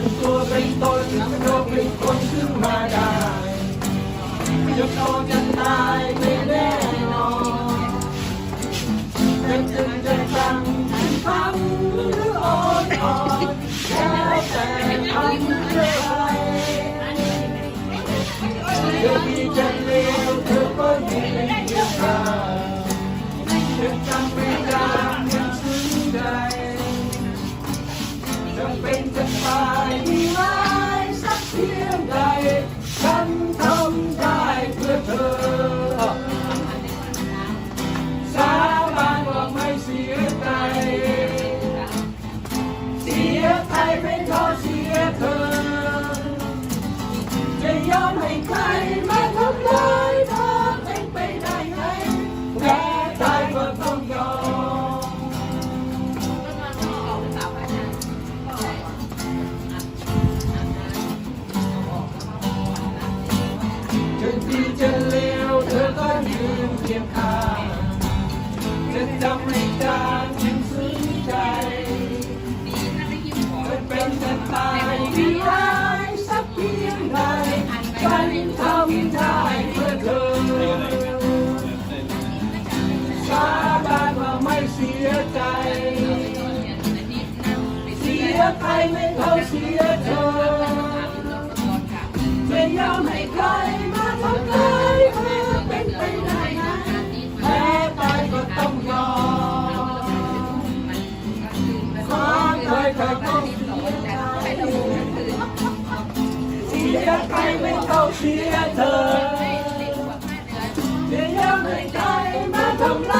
เป็นตัวเป็นตนเราเป็นคนขึ้นมาได้จะโตจะตายไม่แน่นอนจะจึงจะตั้งทำหรืออ่อนอ่อนแล้วแต่ทำเพื่อใครจะดีจะเลวเธอก็ยินดีค่ะจะจำไม่ได้ยังซึ้งใจจะเป็นจะ ตายมีร้ คียงข้างจะจำไม่จางยังซึ้งใจจะเป็นจะตายมีร้สักเพียงใดฉันทำได้เพื่อเธอสาบานว่าไม่เสียใจ เสียใครไม่เท่าเสียเธอ ใครไม่เท่าเสียเธอไม่ยอมให้ใครมาทำร้าย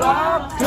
ครับ